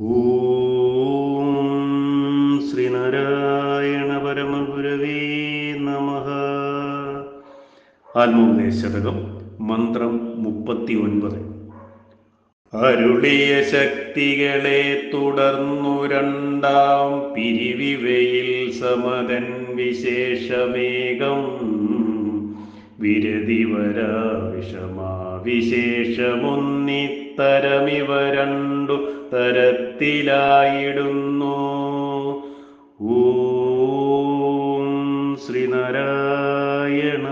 ഓം ശ്രീനാരായണ പരമഗുരവേ നമ. ആത്മോപദേശതകം മന്ത്രം മുപ്പത്തി ഒൻപത് അരുളിയ ശക്തികളെ തുടർന്നു രണ്ടാം പിരിവിവയിൽ സമതൻ വിശേഷമേകം. വിരതിവരാ വിഷമാ വിശേഷമൊന്നിത്തരമിവ രണ്ടു തരത്തിലായിടുന്നു ഓം ശ്രീനാരായണ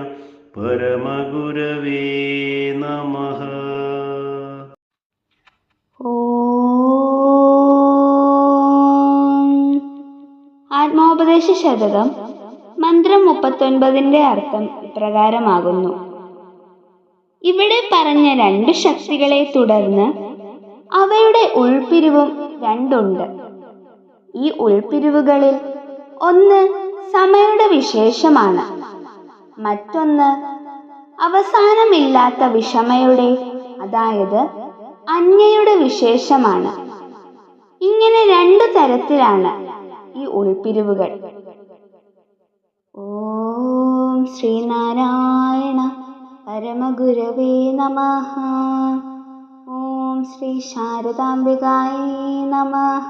പരമഗുരവേ നമ. ആത്മോപദേശ ശതകം മന്ത്രം മുപ്പത്തൊൻപതിന്റെ അർത്ഥം ഇപ്രകാരമാകുന്നു ഇവിടെ പറഞ്ഞ രണ്ട് ശക്തികളെ തുടർന്ന് അവയുടെ ഉൾപ്പിരിവും രണ്ടുണ്ട്. ഈ ഉൾപിരിവുകളിൽ ഒന്ന് സമയുടെ വിശേഷമാണ്. മറ്റൊന്ന് അവസാനമില്ലാത്ത വിഷമയുടെ അതായത് അന്യയുടെ വിശേഷമാണ്. ഇങ്ങനെ രണ്ടു തരത്തിലാണ് ഈ ഉൾപിരിവുകൾ ഓം ശ്രീനാരായണ പരമഗുരവേ നമഃ. श्रीशारदाम्बिकायै नमः।